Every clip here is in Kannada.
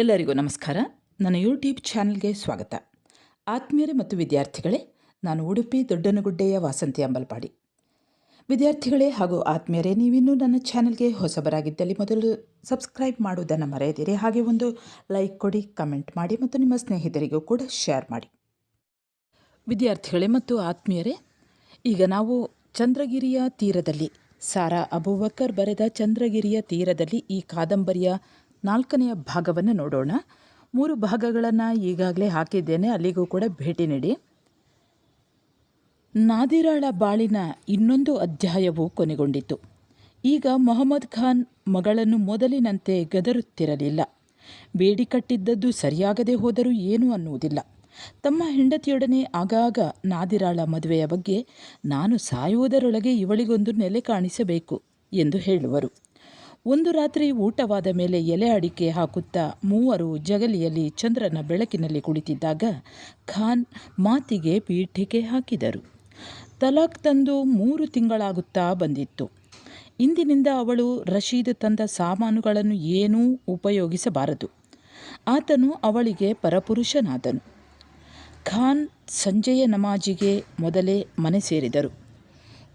ಎಲ್ಲರಿಗೂ ನಮಸ್ಕಾರ. ನನ್ನ ಯೂಟ್ಯೂಬ್ ಚಾನಲ್ಗೆ ಸ್ವಾಗತ. ಆತ್ಮೀಯರೇ ಮತ್ತು ವಿದ್ಯಾರ್ಥಿಗಳೇ, ನಾನು ಉಡುಪಿ ದೊಡ್ಡನಗುಡ್ಡೆಯ ವಾಸಂತಿ ಅಂಬಲ್ಪಾಡಿ. ವಿದ್ಯಾರ್ಥಿಗಳೇ ಹಾಗೂ ಆತ್ಮೀಯರೇ, ನೀವಿನ್ನೂ ನನ್ನ ಚಾನಲ್ಗೆ ಹೊಸಬರಾಗಿದ್ದಲ್ಲಿ ಮೊದಲು ಸಬ್ಸ್ಕ್ರೈಬ್ ಮಾಡುವುದನ್ನು ಮರೆಯದಿರಿ. ಹಾಗೆ ಒಂದು ಲೈಕ್ ಕೊಡಿ, ಕಮೆಂಟ್ ಮಾಡಿ ಮತ್ತು ನಿಮ್ಮ ಸ್ನೇಹಿತರಿಗೂ ಕೂಡ ಶೇರ್ ಮಾಡಿ. ವಿದ್ಯಾರ್ಥಿಗಳೇ ಮತ್ತು ಆತ್ಮೀಯರೇ, ಈಗ ನಾವು ಚಂದ್ರಗಿರಿಯ ತೀರದಲ್ಲಿ, ಸಾರಾ ಅಬೂಬಕರ್ ಬರೆದ ಚಂದ್ರಗಿರಿಯ ತೀರದಲ್ಲಿ ಈ ಕಾದಂಬರಿಯ ನಾಲ್ಕನೆಯ ಭಾಗವನ್ನು ನೋಡೋಣ. ಮೂರು ಭಾಗಗಳನ್ನು ಈಗಾಗಲೇ ಹಾಕಿದ್ದೇನೆ, ಅಲ್ಲಿಗೂ ಕೂಡ ಭೇಟಿ ನೀಡಿ. ನಾದಿರಾಳ ಬಾಳಿನ ಇನ್ನೊಂದು ಅಧ್ಯಾಯವು ಕೊನೆಗೊಂಡಿತು ಈಗ ಮೊಹಮ್ಮದ್ ಖಾನ್ ಮಗಳನ್ನು ಮೊದಲಿನಂತೆ ಗದರುತ್ತಿರಲಿಲ್ಲ. ಬೇಡಿ ಕಟ್ಟಿದ್ದದ್ದು ಸರಿಯಾಗದೆ ಹೋದರೂ ಏನೂ ಅನ್ನುವುದಿಲ್ಲ. ತಮ್ಮ ಹೆಂಡತಿಯೊಡನೆ ಆಗಾಗ ನಾದಿರಾಳ ಮದುವೆಯ ಬಗ್ಗೆ, ನಾನು ಸಾಯುವುದರೊಳಗೆ ಇವಳಿಗೊಂದು ನೆಲೆ ಕಾಣಿಸಬೇಕು ಎಂದು ಹೇಳುವರು. ಒಂದು ರಾತ್ರಿ ಊಟವಾದ ಮೇಲೆ ಎಲೆ ಅಡಿಕೆ ಹಾಕುತ್ತಾ ಮೂವರು ಜಗಲಿಯಲ್ಲಿ ಚಂದ್ರನ ಬೆಳಕಿನಲ್ಲಿ ಕುಳಿತಿದ್ದಾಗ ಖಾನ್ ಮಾತಿಗೆ ಪೀಠಿಕೆ ಹಾಕಿದರು. ತಲಾಖ್ ತಂದು ಮೂರು ತಿಂಗಳಾಗುತ್ತಾ ಬಂದಿತ್ತು. ಇಂದಿನಿಂದ ಅವಳು ರಶೀದ್ ತಂದ ಸಾಮಾನುಗಳನ್ನು ಏನೂ ಉಪಯೋಗಿಸಬಾರದು. ಆತನು ಅವಳಿಗೆ ಪರಪುರುಷನಾದನು. ಖಾನ್ ಸಂಜೆಯ ನಮಾಜಿಗೆ ಮೊದಲೇ ಮನೆ ಸೇರಿದರು.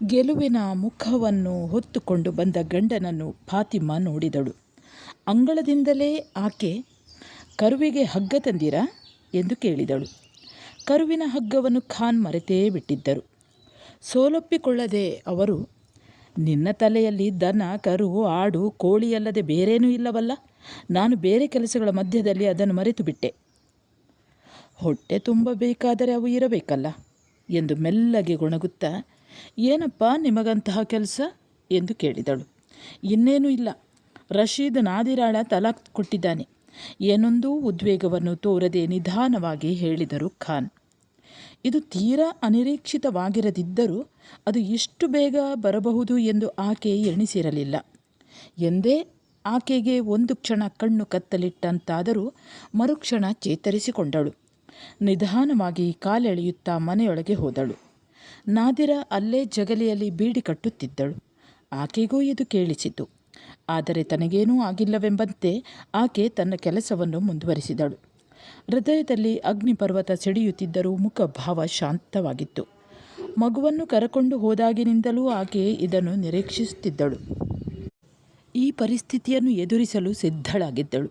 ಗೆಲುವಿನ ಮುಖವನ್ನು ಹೊತ್ತುಕೊಂಡು ಬಂದ ಗಂಡನನ್ನು ಫಾತಿಮಾ ನೋಡಿದಳು. ಅಂಗಳದಿಂದಲೇ ಆಕೆ, ಕರುವಿಗೆ ಹಗ್ಗ ತಂದಿರಾ? ಎಂದು ಕೇಳಿದಳು. ಕರುವಿನ ಹಗ್ಗವನ್ನು ಖಾನ್ ಮರೆತೇ ಬಿಟ್ಟಿದ್ದರು. ಸೋಲೊಪ್ಪಿಕೊಳ್ಳದೆ ಅವರು, ನಿನ್ನ ತಲೆಯಲ್ಲಿ ದನ, ಕರು, ಆಡು ಕೋಳಿಯಲ್ಲದೆ ಬೇರೇನೂ ಇಲ್ಲವಲ್ಲ? ನಾನು ಬೇರೆ ಕೆಲಸಗಳ ಮಧ್ಯದಲ್ಲಿ ಅದನ್ನು ಮರೆತು ಬಿಟ್ಟೆ ಹೊಟ್ಟೆ ತುಂಬಬೇಕಾದರೆ ಅವು ಇರಬೇಕಲ್ಲ? ಎಂದು ಮೆಲ್ಲಗೆ ಗೊಣಗುತ್ತಾ ಏನಪ್ಪ ನಿಮಗಂತಹ ಕೆಲಸ? ಎಂದು ಕೇಳಿದಳು. ಇನ್ನೇನೂ ಇಲ್ಲ. ರಶೀದ್ ನಾದಿರಾಳ ತಲಾಖ್ ಕೊಟ್ಟಿದ್ದಾನೆ. ಏನೊಂದೂ ಉದ್ವೇಗವನ್ನು ತೋರದೆ ನಿಧಾನವಾಗಿ ಹೇಳಿದರು ಖಾನ್. ಇದು ತೀರಾ ಅನಿರೀಕ್ಷಿತವಾಗಿರದಿದ್ದರೂ ಅದು ಇಷ್ಟು ಬೇಗ ಬರಬಹುದು ಎಂದು ಆಕೆ ಎಣಿಸಿರಲಿಲ್ಲ. ಎಂದೇ ಆಕೆಗೆ ಒಂದು ಕ್ಷಣ ಕಣ್ಣು ಕತ್ತಲಿಟ್ಟಂತಾದರೂ ಮರುಕ್ಷಣ ಚೇತರಿಸಿಕೊಂಡಳು. ನಿಧಾನವಾಗಿ ಕಾಲೆಳೆಯುತ್ತಾ ಮನೆಯೊಳಗೆ ಹೋದಳು. ನಾದಿರ ಅಲ್ಲೇ ಜಗಲಿಯಲ್ಲಿ ಬೀಡಿ ಕಟ್ಟುತ್ತಿದ್ದಳು. ಆಕೆಗೂ ಇದು ಕೇಳಿಸಿತು ಆದರೆ ತನಗೇನೂ ಆಗಿಲ್ಲವೆಂಬಂತೆ ಆಕೆ ತನ್ನ ಕೆಲಸವನ್ನು ಮುಂದುವರಿಸಿದಳು. ಹೃದಯದಲ್ಲಿ ಅಗ್ನಿಪರ್ವತ ಸಿಡಿಯುತ್ತಿದ್ದರೂ ಮುಖಭಾವ ಶಾಂತವಾಗಿತ್ತು. ಮಗುವನ್ನು ಕರಕೊಂಡು ಹೋದಾಗಿನಿಂದಲೂ ಆಕೆ ಇದನ್ನು ನಿರೀಕ್ಷಿಸುತ್ತಿದ್ದಳು. ಈ ಪರಿಸ್ಥಿತಿಯನ್ನು ಎದುರಿಸಲು ಸಿದ್ಧಳಾಗಿದ್ದಳು.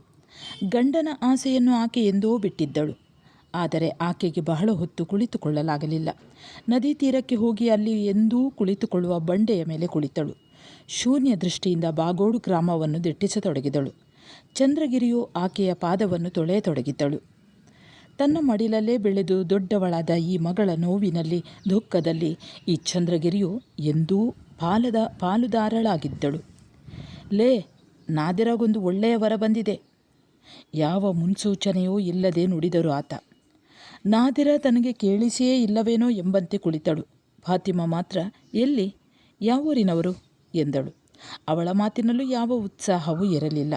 ಗಂಡನ ಆಸೆಯನ್ನು ಆಕೆ ಎಂದೋ ಬಿಟ್ಟಿದ್ದಳು. ಆದರೆ ಆಕೆಗೆ ಬಹಳ ಹೊತ್ತು ಕುಳಿತುಕೊಳ್ಳಲಾಗಲಿಲ್ಲ. ನದಿ ತೀರಕ್ಕೆ ಹೋಗಿ ಅಲ್ಲಿ ಎಂದೂ ಕುಳಿತುಕೊಳ್ಳುವ ಬಂಡೆಯ ಮೇಲೆ ಕುಳಿತಳು. ಶೂನ್ಯ ದೃಷ್ಟಿಯಿಂದ ಬಾಗೋಡು ಗ್ರಾಮವನ್ನು ದಿಟ್ಟಿಸತೊಡಗಿದಳು. ಚಂದ್ರಗಿರಿಯು ಆಕೆಯ ಪಾದವನ್ನು ತೊಳೆಯತೊಡಗಿದ್ದಳು. ತನ್ನ ಮಡಿಲಲ್ಲೇ ಬೆಳೆದು ದೊಡ್ಡವಳಾದ ಈ ಮಗಳ ನೋವಿನಲ್ಲಿ, ದುಃಖದಲ್ಲಿ ಈ ಚಂದ್ರಗಿರಿಯು ಎಂದೂ ಪಾಲದ ಪಾಲುದಾರಳಾಗಿದ್ದಳು. ಲೇ, ನಾದಿರಗೊಂದು ಒಳ್ಳೆಯ ವರ ಬಂದಿದೆ. ಯಾವ ಮುನ್ಸೂಚನೆಯೂ ಇಲ್ಲದೆ ನುಡಿದರು ಆತ. ನಾದಿರ ತನಗೆ ಕೇಳಿಸಿಯೇ ಇಲ್ಲವೇನೋ ಎಂಬಂತೆ ಕುಳಿತಳು. ಫಾತಿಮಾ ಮಾತ್ರ, ಎಲ್ಲಿ? ಯಾವೂರಿನವರು ಎಂದಳು. ಅವಳ ಮಾತಿನಲ್ಲೂ ಯಾವ ಉತ್ಸಾಹವೂ ಇರಲಿಲ್ಲ.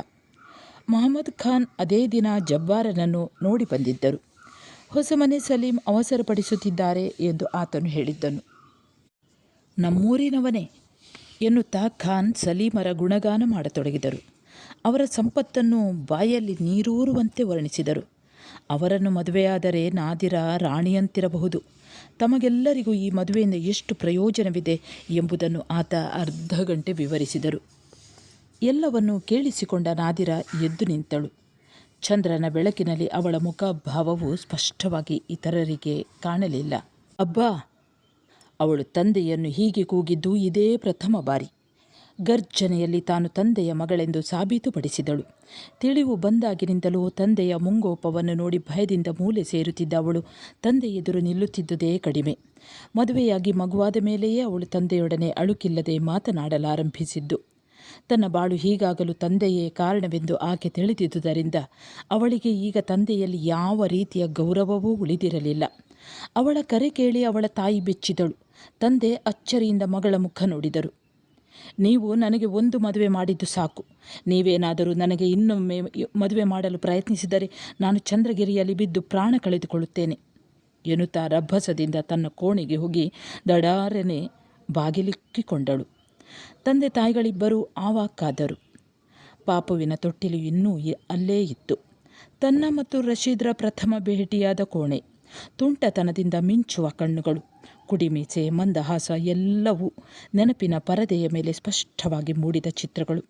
ಮೊಹಮ್ಮದ್ ಖಾನ್ ಅದೇ ದಿನ ಜಬ್ಬಾರನನ್ನು ನೋಡಿ ಬಂದಿದ್ದರು. ಹೊಸಮನೆ ಸಲೀಂ ಅವಸರಪಡಿಸುತ್ತಿದ್ದಾರೆ ಎಂದು ಆತನು ಹೇಳಿದ್ದನು. ನಮ್ಮೂರಿನವನೇ ಎನ್ನುತ್ತಾ ಖಾನ್ ಸಲೀಮರ ಗುಣಗಾನ ಮಾಡತೊಡಗಿದರು. ಅವರ ಸಂಪತ್ತನ್ನು ಬಾಯಲ್ಲಿ ನೀರೂರುವಂತೆ ವರ್ಣಿಸಿದರು. ಅವರನ್ನು ಮದುವೆಯಾದರೆ ನಾದಿರ ರಾಣಿಯಂತಿರಬಹುದು. ತಮಗೆಲ್ಲರಿಗೂ ಈ ಮದುವೆಯಿಂದ ಎಷ್ಟು ಪ್ರಯೋಜನವಿದೆ ಎಂಬುದನ್ನು ಆತ ಅರ್ಧ ಗಂಟೆ ವಿವರಿಸಿದರು. ಎಲ್ಲವನ್ನು ಕೇಳಿಸಿಕೊಂಡ ನಾದಿರ ಎದ್ದು ನಿಂತಳು. ಚಂದ್ರನ ಬೆಳಕಿನಲ್ಲಿ ಅವಳ ಮುಖಭಾವವು ಸ್ಪಷ್ಟವಾಗಿ ಇತರರಿಗೆ ಕಾಣಲಿಲ್ಲ. ಅಬ್ಬಾ, ಅವಳು ತಂದೆಯನ್ನು ಹೀಗೆ ಕೂಗಿದ್ದು ಇದೇ ಪ್ರಥಮ ಬಾರಿ. ಗರ್ಜನೆಯಲ್ಲಿ ತಾನು ತಂದೆಯ ಮಗಳೆಂದು ಸಾಬೀತುಪಡಿಸಿದಳು. ತಿಳಿವು ಬಂದಾಗಿನಿಂದಲೂ ತಂದೆಯ ಮುಂಗೋಪವನ್ನು ನೋಡಿ ಭಯದಿಂದ ಮೂಲೆ ಸೇರುತ್ತಿದ್ದ ಅವಳು ತಂದೆ ಎದುರು ನಿಲ್ಲುತ್ತಿದ್ದುದೇ ಕಡಿಮೆ. ಮದುವೆಯಾಗಿ ಮಗುವಾದ ಮೇಲೆಯೇ ಅವಳು ತಂದೆಯೊಡನೆ ಅಳುಕಿಲ್ಲದೆ ಮಾತನಾಡಲಾರಂಭಿಸಿದ್ದು. ತನ್ನ ಬಾಳು ಹೀಗಾಗಲು ತಂದೆಯೇ ಕಾರಣವೆಂದು ಆಕೆ ತಿಳಿದಿದ್ದುದರಿಂದ ಅವಳಿಗೆ ಈಗ ತಂದೆಯಲ್ಲಿ ಯಾವ ರೀತಿಯ ಗೌರವವೂ ಉಳಿದಿರಲಿಲ್ಲ. ಅವಳ ಕರೆ ಕೇಳಿ ಅವಳ ತಾಯಿ ಬೆಚ್ಚಿದಳು. ತಂದೆ ಅಚ್ಚರಿಯಿಂದ ಮಗಳ ಮುಖ ನೋಡಿದರು. ನೀವು ನನಗೆ ಒಂದು ಮದುವೆ ಮಾಡಿದ್ದು ಸಾಕು. ನೀವೇನಾದರೂ ನನಗೆ ಇನ್ನೊಮ್ಮೆ ಮದುವೆ ಮಾಡಲು ಪ್ರಯತ್ನಿಸಿದರೆ ನಾನು ಚಂದ್ರಗಿರಿಯಲ್ಲಿ ಬಿದ್ದು ಪ್ರಾಣ ಕಳೆದುಕೊಳ್ಳುತ್ತೇನೆ. ಎನ್ನುತ್ತಾ ರಭಸದಿಂದ ತನ್ನ ಕೋಣೆಗೆ ಹೋಗಿ ದಡಾರನೆ ಬಾಗಿಲಿಕ್ಕಿಕೊಂಡಳು. ತಂದೆ ತಾಯಿಗಳಿಬ್ಬರೂ ಆವಾಕ್ಕಾದರು ಪಾಪುವಿನ ತೊಟ್ಟಿಲು ಇನ್ನೂ ಅಲ್ಲೇ ಇತ್ತು. ತನ್ನ ಮತ್ತು ರಶೀದ್ರ ಪ್ರಥಮ ಭೇಟಿಯಾದ ಕೋಣೆ. ತುಂಟತನದಿಂದ ಮಿಂಚುವ ಕಣ್ಣುಗಳು. ಕುಡಿಮೀಸೆ ಮಂದಹಾಸ ಎಲ್ಲವೂ ನೆನಪಿನ ಪರದೆಯ ಮೇಲೆ ಸ್ಪಷ್ಟವಾಗಿ ಮೂಡಿದ ಚಿತ್ರಗಳು.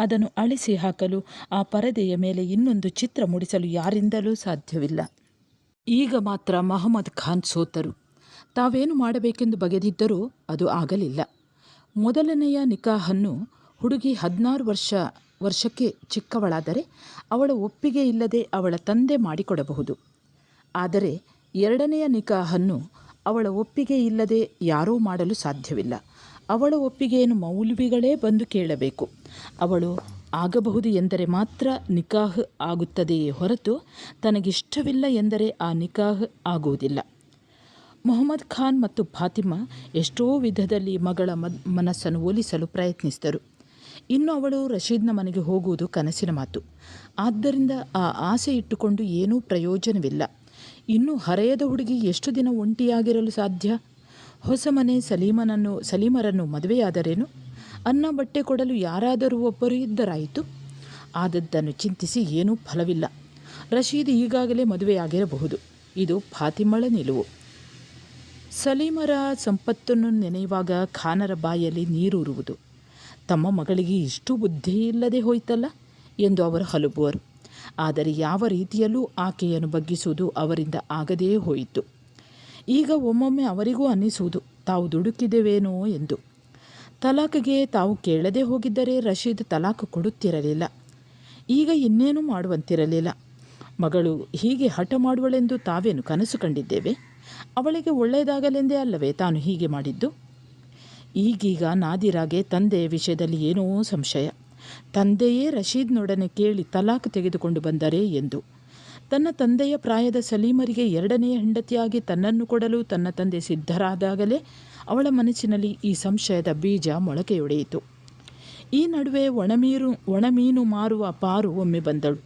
ಅದನ್ನು ಅಳಿಸಿ ಹಾಕಲು ಆ ಪರದೆಯ ಮೇಲೆ ಇನ್ನೊಂದು ಚಿತ್ರ ಮೂಡಿಸಲು ಯಾರಿಂದಲೂ ಸಾಧ್ಯವಿಲ್ಲ. ಈಗ ಮಾತ್ರ ಮಹಮ್ಮದ್ ಖಾನ್ ಸೋತರು. ತಾವೇನು ಮಾಡಬೇಕೆಂದು ಬಗೆದಿದ್ದರೂ ಅದು ಆಗಲಿಲ್ಲ. ಮೊದಲನೆಯ ನಿಕಾಹನ್ನು ಹುಡುಗಿ ಹದಿನಾರು ವರ್ಷ, ವರ್ಷಕ್ಕೆ ಚಿಕ್ಕವಳಾದರೆ ಅವಳ ಒಪ್ಪಿಗೆ ಇಲ್ಲದೆ ಅವಳ ತಂದೆ ಮಾಡಿಕೊಡಬಹುದು. ಆದರೆ ಎರಡನೆಯ ನಿಕಾಹನ್ನು ಅವಳ ಒಪ್ಪಿಗೆ ಇಲ್ಲದೆ ಯಾರೂ ಮಾಡಲು ಸಾಧ್ಯವಿಲ್ಲ. ಅವಳ ಒಪ್ಪಿಗೆಯನ್ನು ಮೌಲ್ವಿಗಳೇ ಬಂದು ಕೇಳಬೇಕು. ಅವಳು ಆಗಬಹುದು ಎಂದರೆ ಮಾತ್ರ ನಿಕಾಹ್ ಆಗುತ್ತದೆಯೇ ಹೊರತು ತನಗಿಷ್ಟವಿಲ್ಲ ಎಂದರೆ ಆ ನಿಕಾಹ್ ಆಗುವುದಿಲ್ಲ. ಮೊಹಮ್ಮದ್ ಖಾನ್ ಮತ್ತು ಫಾತಿಮಾ ಎಷ್ಟೋ ವಿಧದಲ್ಲಿ ಮಗಳ ಮದ್, ಮನಸ್ಸನ್ನು ಒಲಿಸಲು ಪ್ರಯತ್ನಿಸಿದರು. ಇನ್ನು ಅವಳು ರಶೀದ್ನ ಮನೆಗೆ ಹೋಗುವುದು ಕನಸಿನ ಮಾತು. ಆದ್ದರಿಂದ ಆ ಆಸೆ ಇಟ್ಟುಕೊಂಡು ಏನೂ ಪ್ರಯೋಜನವಿಲ್ಲ. ಇನ್ನು ಹರೆಯದ ಹುಡುಗಿ ಎಷ್ಟು ದಿನ ಒಂಟಿಯಾಗಿರಲು ಸಾಧ್ಯ? ಹೊಸ ಮನೆ ಸಲೀಮನನ್ನು, ಸಲೀಮರನ್ನು ಮದುವೆಯಾದರೇನು? ಅನ್ನ ಬಟ್ಟೆ ಕೊಡಲು ಯಾರಾದರೂ ಒಬ್ಬರು ಇದ್ದರಾಯಿತು? ಆದದ್ದನ್ನು ಚಿಂತಿಸಿ ಏನೂ ಫಲವಿಲ್ಲ. ರಶೀದ್ ಈಗಾಗಲೇ ಮದುವೆಯಾಗಿರಬಹುದು. ಇದು ಫಾತಿಮಳ ನಿಲುವು. ಸಲೀಮರ ಸಂಪತ್ತನ್ನು ನೆನೆಯುವಾಗ ಖಾನರ ಬಾಯಲ್ಲಿ ನೀರೂರುವುದು. ತಮ್ಮ ಮಗಳಿಗೆ ಇಷ್ಟು ಬುದ್ಧಿ ಇಲ್ಲದೆ ಹೋಯ್ತಲ್ಲ ಎಂದು ಅವರು ಹಲುಬುವರು. ಆದರೆ ಯಾವ ರೀತಿಯಲ್ಲೂ ಆಕೆಯನ್ನು ಬಗ್ಗಿಸುವುದು ಅವರಿಂದ ಆಗದೇ ಹೋಯಿತು. ಈಗ ಒಮ್ಮೊಮ್ಮೆ ಅವರಿಗೂ ಅನ್ನಿಸುವುದು, ತಾವು ದುಡುಕಿದೆವೇನೋ ಎಂದು. ತಲಾಖ್ಗೆ ತಾವು ಕೇಳದೆ ಹೋಗಿದ್ದರೆ ರಶೀದ್ ತಲಾಖ್ ಕೊಡುತ್ತಿರಲಿಲ್ಲ. ಈಗ ಇನ್ನೇನು ಮಾಡುವಂತಿರಲಿಲ್ಲ. ಮಗಳು ಹೀಗೆ ಹಠ ಮಾಡುವಳೆಂದು ತಾವೇನು ಕನಸು ಕಂಡಿದ್ದೇವೆ? ಅವಳಿಗೆ ಒಳ್ಳೆಯದಾಗಲೆಂದೇ ಅಲ್ಲವೇ ತಾನು ಹೀಗೆ ಮಾಡಿದ್ದು? ಈಗೀಗ ನಾದಿರಾಗೆ ತಂದೆಯ ವಿಷಯದಲ್ಲಿ ಏನೋ ಸಂಶಯ. ತಂದೆಯೇ ರಶೀದ್ನೊಡನೆ ಕೇಳಿ ತಲಾಖ್ ತೆಗೆದುಕೊಂಡು ಬಂದರೆ ಎಂದು. ತನ್ನ ತಂದೆಯ ಪ್ರಾಯದ ಸಲೀಮರಿಗೆ ಎರಡನೆಯ ಹೆಂಡತಿಯಾಗಿ ತನ್ನನ್ನು ಕೊಡಲು ತನ್ನ ತಂದೆ ಸಿದ್ಧರಾದಾಗಲೇ ಅವಳ ಮನಸ್ಸಿನಲ್ಲಿ ಈ ಸಂಶಯದ ಬೀಜ ಮೊಳಕೆಯೊಡೆಯಿತು. ಈ ನಡುವೆ ಒಣಮೀರು, ಒಣಮೀನು ಮಾರುವ ಪಾರು ಒಮ್ಮೆ ಬಂದಳು.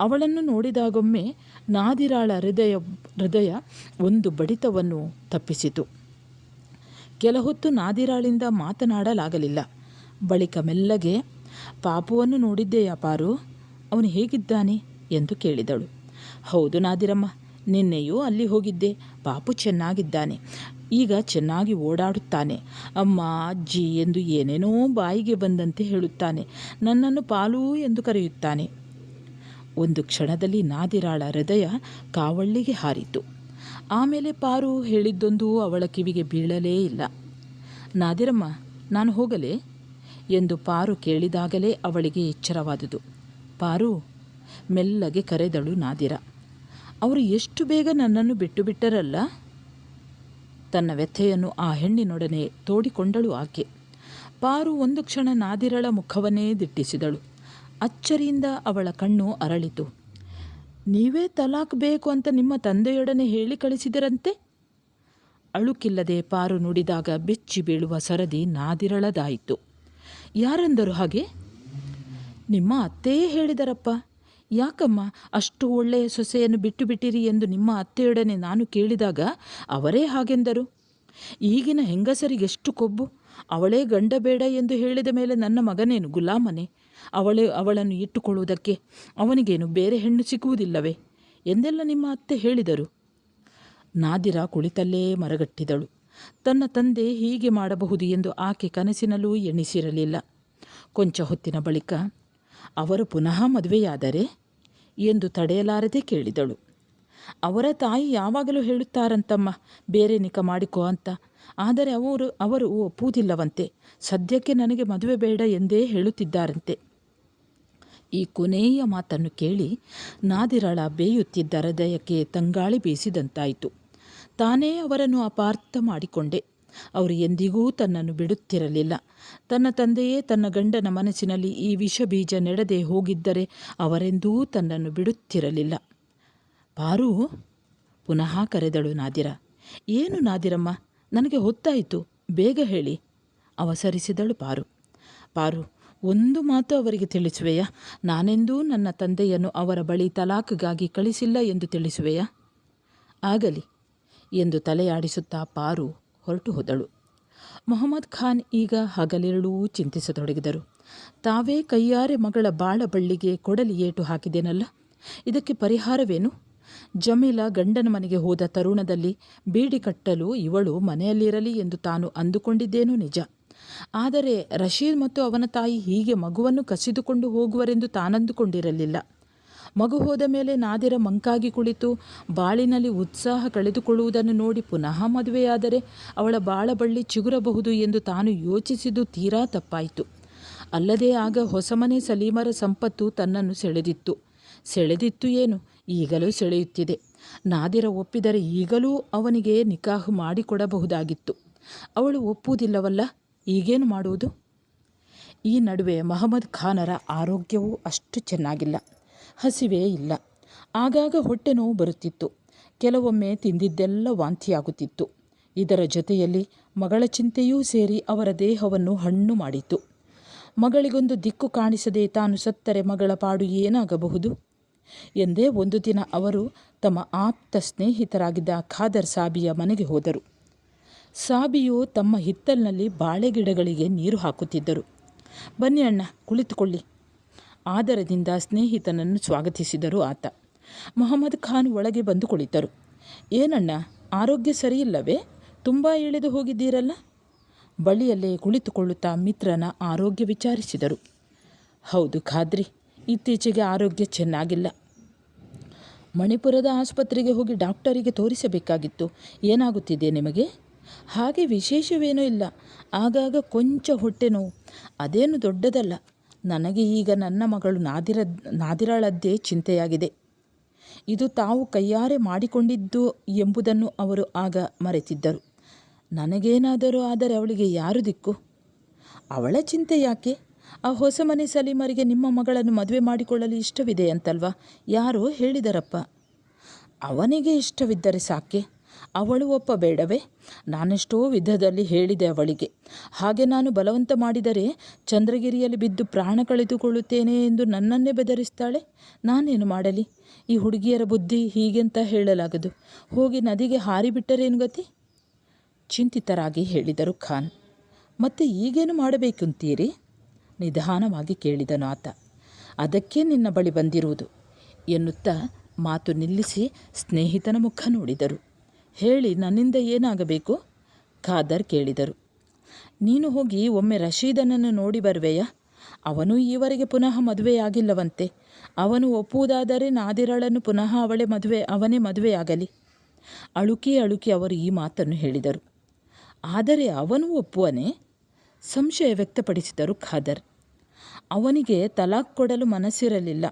ಅವಳನ್ನು ನೋಡಿದಾಗೊಮ್ಮೆ ನಾದಿರಾಳ ಹೃದಯ ಹೃದಯ ಒಂದು ಬಡಿತವನ್ನು ತಪ್ಪಿಸಿತು. ಕೆಲಹೊತ್ತು ನಾದಿರಾಳಿಂದ ಮಾತನಾಡಲಾಗಲಿಲ್ಲ. ಬಳಿಕ ಮೆಲ್ಲಗೆ ಪಾಪುವನ್ನು ನೋಡಿದ್ದೆಯಾ ಪಾರು? ಅವನು ಹೇಗಿದ್ದಾನೆ ಎಂದು ಕೇಳಿದಳು. ಹೌದು ನಾದಿರಮ್ಮ, ನಿನ್ನೆಯೂ ಅಲ್ಲಿ ಹೋಗಿದ್ದೆ. ಪಾಪು ಚೆನ್ನಾಗಿದ್ದಾನೆ. ಈಗ ಚೆನ್ನಾಗಿ ಓಡಾಡುತ್ತಾನೆ. ಅಮ್ಮ, ಅಜ್ಜಿ ಎಂದು ಏನೇನೋ ಬಾಯಿಗೆ ಬಂದಂತೆ ಹೇಳುತ್ತಾನೆ. ನನ್ನನ್ನು ಪಾಲು ಎಂದು ಕರೆಯುತ್ತಾನೆ. ಒಂದು ಕ್ಷಣದಲ್ಲಿ ನಾದಿರಾಳ ಹೃದಯ ಕಾವಳ್ಳಿಗೆ ಹಾರಿತು. ಆಮೇಲೆ ಪಾರು ಹೇಳಿದ್ದೊಂದು ಅವಳ ಕಿವಿಗೆ ಬೀಳಲೇ ಇಲ್ಲ. ನಾದಿರಮ್ಮ, ನಾನು ಹೋಗಲೇ? ಎಂದು ಪಾರು ಕೇಳಿದಾಗಲೇ ಅವಳಿಗೆ ಎಚ್ಚರವಾದುದು. ಪಾರು, ಮೆಲ್ಲಗೆ ಕರೆದಳು ನಾದಿರ, ಅವರು ಎಷ್ಟು ಬೇಗ ನನ್ನನ್ನು ಬಿಟ್ಟು ಬಿಟ್ಟರಲ್ಲ ತನ್ನ ವ್ಯಥೆಯನ್ನು ಆ ಹೆಣ್ಣಿನೊಡನೆ ತೋಡಿಕೊಂಡಳು ಆಕೆ. ಪಾರು ಒಂದು ಕ್ಷಣ ನಾದಿರಳ ಮುಖವನ್ನೇ ದಿಟ್ಟಿಸಿದಳು. ಅಚ್ಚರಿಯಿಂದ ಅವಳ ಕಣ್ಣು ಅರಳಿತು. ನೀವೇ ತಲಾಕ್ ಬೇಕು ಅಂತ ನಿಮ್ಮ ತಂದೆಯೊಡನೆ ಹೇಳಿ ಕಳಿಸಿದರಂತೆ? ಅಳುಕಿಲ್ಲದೆ ಪಾರು ನುಡಿದಾಗ ಬೆಚ್ಚಿ ಬೀಳುವ ಸರದಿ ನಾದಿರಳದಾಯಿತು. ಯಾರೆಂದರು ಹಾಗೆ? ನಿಮ್ಮ ಅತ್ತೆಯೇ ಹೇಳಿದರಪ್ಪ. ಯಾಕಮ್ಮ, ಅಷ್ಟು ಒಳ್ಳೆಯ ಸೊಸೆಯನ್ನು ಬಿಟ್ಟು ಬಿಟ್ಟಿರಿ ಎಂದು ನಿಮ್ಮ ಅತ್ತೆಯೊಡನೆ ನಾನು ಕೇಳಿದಾಗ ಅವರೇ ಹಾಗೆಂದರು. ಈಗಿನ ಹೆಂಗಸರಿಗೆಷ್ಟು ಕೊಬ್ಬು. ಅವಳೇ ಗಂಡ ಬೇಡ ಎಂದು ಹೇಳಿದ ಮೇಲೆ ನನ್ನ ಮಗನೇನು ಗುಲಾಮನೆ. ಅವಳೇ ಅವಳನ್ನು ಇಟ್ಟುಕೊಳ್ಳುವುದಕ್ಕೆ ಅವನಿಗೇನು ಬೇರೆ ಹೆಣ್ಣು ಸಿಗುವುದಿಲ್ಲವೇ ಎಂದೆಲ್ಲ ನಿಮ್ಮ ಅತ್ತೆ ಹೇಳಿದರು. ನಾದಿರ ಕುಳಿತಲ್ಲೇ ಮರಗಟ್ಟಿದಳು. ತನ್ನ ತಂದೆ ಹೀಗೆ ಮಾಡಬಹುದು ಎಂದು ಆಕೆ ಕನಸಿನಲ್ಲೂ ಎಣಿಸಿರಲಿಲ್ಲ. ಕೊಂಚ ಹೊತ್ತಿನ ಬಳಿಕ, ಅವರು ಪುನಃ ಮದುವೆಯಾದರೆ? ಎಂದು ತಡೆಯಲಾರದೆ ಕೇಳಿದಳು. ಅವರ ತಾಯಿ ಯಾವಾಗಲೂ ಹೇಳುತ್ತಾರಂತಮ್ಮ, ಬೇರೆ ನಿಕ ಮಾಡಿಕೋ ಅಂತ. ಆದರೆ ಅವರು ಅವರು ಒಪ್ಪುವುದಿಲ್ಲವಂತೆ. ಸದ್ಯಕ್ಕೆ ನನಗೆ ಮದುವೆ ಬೇಡ ಎಂದೇ ಹೇಳುತ್ತಿದ್ದಾರಂತೆ. ಈ ಕೊನೆಯ ಮಾತನ್ನು ಕೇಳಿ ನಾದಿರಳ ಬೇಯುತ್ತಿದ್ದ ಹೃದಯಕ್ಕೆ ತಂಗಾಳಿ ಬೀಸಿದಂತಾಯಿತು. ತಾನೇ ಅವರನ್ನು ಅಪಾರ್ಥ ಮಾಡಿಕೊಂಡೆ. ಅವರು ಎಂದಿಗೂ ತನ್ನನ್ನು ಬಿಡುತ್ತಿರಲಿಲ್ಲ. ತನ್ನ ತಂದೆಯೇ ತನ್ನ ಗಂಡನ ಮನಸ್ಸಿನಲ್ಲಿ ಈ ವಿಷ ಬೀಜ ನೆಡದೆ ಹೋಗಿದ್ದರೆ ಅವರೆಂದೂ ತನ್ನನ್ನು ಬಿಡುತ್ತಿರಲಿಲ್ಲ. ಪಾರು ಪುನಃ ಕರೆದಳು ನಾದಿರ, ಏನು ನಾದಿರಮ್ಮ, ನನಗೆ ಹೊತ್ತಾಯಿತು, ಬೇಗ ಹೇಳಿ, ಅವಸರಿಸಿದಳು ಪಾರು ಪಾರು ಒಂದು ಮಾತು ಅವರಿಗೆ ತಿಳಿಸುವೆಯಾ? ನಾನೆಂದೂ ನನ್ನ ತಂದೆಯನ್ನು ಅವರ ಬಳಿ ತಲಾಖ್ಗಾಗಿ ಕಳಿಸಿಲ್ಲ ಎಂದು ತಿಳಿಸುವೆಯಾ? ಆಗಲಿ ಎಂದು ತಲೆಯಾಡಿಸುತ್ತಾ ಪಾರು ಹೊರಟು ಹೋದಳು. ಮೊಹಮ್ಮದ್ ಖಾನ್ ಈಗ ಹಗಲಿರಳೂ ಚಿಂತಿಸತೊಡಗಿದರು. ತಾವೇ ಕೈಯಾರೆ ಮಗಳ ಬಾಳಬಳ್ಳಿಗೆ ಕೊಡಲಿ ಏಟು ಹಾಕಿದೆನಲ್ಲ? ಇದಕ್ಕೆ ಪರಿಹಾರವೇನು? ಜಮೀಲ ಗಂಡನ ಮನೆಗೆ ಹೋದ ತರುಣದಲ್ಲಿ ಬೀಡಿ ಕಟ್ಟಲು ಇವಳು ಮನೆಯಲ್ಲಿರಲಿ ಎಂದು ತಾನು ಅಂದುಕೊಂಡಿದ್ದೇನೂ ನಿಜ. ಆದರೆ ರಶೀದ್ ಮತ್ತು ಅವನ ತಾಯಿ ಹೀಗೆ ಮಗುವನ್ನು ಕಸಿದುಕೊಂಡು ಹೋಗುವರೆಂದು ತಾನಂದುಕೊಂಡಿರಲಿಲ್ಲ. ಮಗು ಹೋದ ಮೇಲೆ ನಾದಿರ ಮಂಕಾಗಿ ಕುಳಿತು ಬಾಳಿನಲ್ಲಿ ಉತ್ಸಾಹ ಕಳೆದುಕೊಳ್ಳುವುದನ್ನು ನೋಡಿ ಪುನಃ ಮದುವೆಯಾದರೆ ಅವಳ ಬಾಳಬಳ್ಳಿ ಚಿಗುರಬಹುದು ಎಂದು ತಾನು ಯೋಚಿಸಿದ್ದು ತೀರಾ ತಪ್ಪಾಯಿತು. ಅಲ್ಲದೆ ಆಗ ಹೊಸಮನೆ ಸಲೀಮರ ಸಂಪತ್ತು ತನ್ನನ್ನು ಸೆಳೆದಿತ್ತು. ಸೆಳೆದಿತ್ತು ಏನು? ಈಗಲೂ ಸೆಳೆಯುತ್ತಿದೆ. ನಾದಿರ ಒಪ್ಪಿದರೆ ಈಗಲೂ ಅವನಿಗೆ ನಿಕಾಹು ಮಾಡಿಕೊಡಬಹುದಾಗಿತ್ತು. ಅವಳು ಒಪ್ಪುವುದಿಲ್ಲವಲ್ಲ? ಈಗೇನು ಮಾಡುವುದು? ಈ ನಡುವೆ ಮಹಮ್ಮದ್ ಖಾನರ ಆರೋಗ್ಯವೂ ಅಷ್ಟು ಚೆನ್ನಾಗಿಲ್ಲ. ಹಸಿವೇ ಇಲ್ಲ. ಆಗಾಗ ಹೊಟ್ಟೆ ನೋವು ಬರುತ್ತಿತ್ತು. ಕೆಲವೊಮ್ಮೆ ತಿಂದಿದ್ದೆಲ್ಲ ವಾಂತಿಯಾಗುತ್ತಿತ್ತು. ಇದರ ಜೊತೆಯಲ್ಲಿ ಮಗಳ ಚಿಂತೆಯೂ ಸೇರಿ ಅವರ ದೇಹವನ್ನು ಹಣ್ಣು ಮಾಡಿತು ಮಗಳಿಗೊಂದು ದಿಕ್ಕು ಕಾಣಿಸದೆ ತಾನು ಸತ್ತರೆ ಮಗಳ ಪಾಡು ಏನಾಗಬಹುದು? ಎಂದೇ ಒಂದು ದಿನ ಅವರು ತಮ್ಮ ಆಪ್ತ ಸ್ನೇಹಿತರಾಗಿದ್ದ ಖಾದರ್ ಸಾಬಿಯ ಮನೆಗೆ ಹೋದರು. ಸಾಬಿಯು ತಮ್ಮ ಹಿತ್ತಲಿನಲ್ಲಿ ಬಾಳೆಗಿಡಗಳಿಗೆ ನೀರು ಹಾಕುತ್ತಿದ್ದರು. ಬನ್ನಿ ಅಣ್ಣ, ಕುಳಿತುಕೊಳ್ಳಿ. ಆದರದಿಂದ ಸ್ನೇಹಿತನನ್ನು ಸ್ವಾಗತಿಸಿದರು ಆತ. ಮೊಹಮ್ಮದ್ ಖಾನ್ ಒಳಗೆ ಬಂದು ಕುಳಿತರು. ಏನಣ್ಣ, ಆರೋಗ್ಯ ಸರಿಯಿಲ್ಲವೇ? ತುಂಬ ಇಳಿದು ಹೋಗಿದ್ದೀರಲ್ಲ? ಬಳಿಯಲ್ಲೇ ಕುಳಿತುಕೊಳ್ಳುತ್ತಾ ಮಿತ್ರನ ಆರೋಗ್ಯ ವಿಚಾರಿಸಿದರು. ಹೌದು ಖಾದ್ರಿ, ಇತ್ತೀಚೆಗೆ ಆರೋಗ್ಯ ಚೆನ್ನಾಗಿಲ್ಲ. ಮಣಿಪುರದ ಆಸ್ಪತ್ರೆಗೆ ಹೋಗಿ ಡಾಕ್ಟರಿಗೆ ತೋರಿಸಬೇಕಾಗಿತ್ತು. ಏನಾಗುತ್ತಿದೆ ನಿಮಗೆ? ಹಾಗೆ ವಿಶೇಷವೇನೂ ಇಲ್ಲ. ಆಗಾಗ ಕೊಂಚ ಹೊಟ್ಟೆ ನೋವು. ಅದೇನು ದೊಡ್ಡದಲ್ಲ. ನನಗೆ ಈಗ ನನ್ನ ಮಗಳು ನಾದಿರ, ನಾದಿರಾಳದ್ದೇ ಚಿಂತೆಯಾಗಿದೆ. ಇದು ತಾವು ಕೈಯಾರೆ ಮಾಡಿಕೊಂಡಿದ್ದು ಎಂಬುದನ್ನು ಅವರು ಆಗ ಮರೆತಿದ್ದರು. ನನಗೇನಾದರೂ ಆದರೆ ಅವಳಿಗೆ ಯಾರು ದಿಕ್ಕು? ಅವಳ ಚಿಂತೆ ಯಾಕೆ? ಆ ಹೊಸ ಮನೆ ಸಲೀಮರಿಗೆ ನಿಮ್ಮ ಮಗಳನ್ನು ಮದುವೆ ಮಾಡಿಕೊಳ್ಳಲು ಇಷ್ಟವಿದೆ ಅಂತಲ್ವಾ? ಯಾರೋ ಹೇಳಿದರಪ್ಪ. ಅವನಿಗೆ ಇಷ್ಟವಿದ್ದರೆ ಸಾಕೆ? ಅವಳು ಒಪ್ಪಬೇಡವೇ ನಾನೆಷ್ಟೋ ವಿಧದಲ್ಲಿ ಹೇಳಿದೆ ಅವಳಿಗೆ. ಹಾಗೆ ನಾನು ಬಲವಂತ ಮಾಡಿದರೆ ಚಂದ್ರಗಿರಿಯಲ್ಲಿ ಬಿದ್ದು ಪ್ರಾಣ ಕಳೆದುಕೊಳ್ಳುತ್ತೇನೆ ಎಂದು ನನ್ನನ್ನೇ ಬೆದರಿಸ್ತಾಳೆ? ನಾನೇನು ಮಾಡಲಿ? ಈ ಹುಡುಗಿಯರ ಬುದ್ಧಿ ಹೀಗೆಂತ ಹೇಳಲಾಗದು. ಹೋಗಿ ನದಿಗೆ ಹಾರಿಬಿಟ್ಟರೇನು ಗತಿ? ಚಿಂತಿತರಾಗಿ ಹೇಳಿದರು ಖಾನ್. ಮತ್ತೆ ಈಗೇನು ಮಾಡಬೇಕಂತೀರಿ? ನಿಧಾನವಾಗಿ ಕೇಳಿದನು ಆತ. ಅದಕ್ಕೆ ನಿನ್ನ ಬಳಿ ಬಂದಿರುವುದು. ಎನ್ನುತ್ತಾ ಮಾತು ನಿಲ್ಲಿಸಿ ಸ್ನೇಹಿತನ ಮುಖ ನೋಡಿದರು. ಹೇಳಿ ನನ್ನಿಂದ ಏನಾಗಬೇಕು? ಖಾದರ್ ಕೇಳಿದರು. ನೀನು ಹೋಗಿ ಒಮ್ಮೆ ರಶೀದನನ್ನು ನೋಡಿ ಬರುವೆಯಾ? ಅವನು ಈವರೆಗೆ ಪುನಃ ಮದುವೆಯಾಗಿಲ್ಲವಂತೆ. ಅವನು ಒಪ್ಪುವುದಾದರೆ ನಾದಿರಳನ್ನು ಪುನಃ ಅವಳೆ ಮದುವೆ, ಅವನೇ ಮದುವೆಯಾಗಲಿ. ಅಳುಕಿ ಅಳುಕಿ ಅವರು ಈ ಮಾತನ್ನು ಹೇಳಿದರು. ಆದರೆ ಅವನು ಒಪ್ಪುವನೇ? ಸಂಶಯ ವ್ಯಕ್ತಪಡಿಸಿದರು ಖಾದರ್. ಅವನಿಗೆ ತಲಾಖ್ ಕೊಡಲು ಮನಸ್ಸಿರಲಿಲ್ಲ.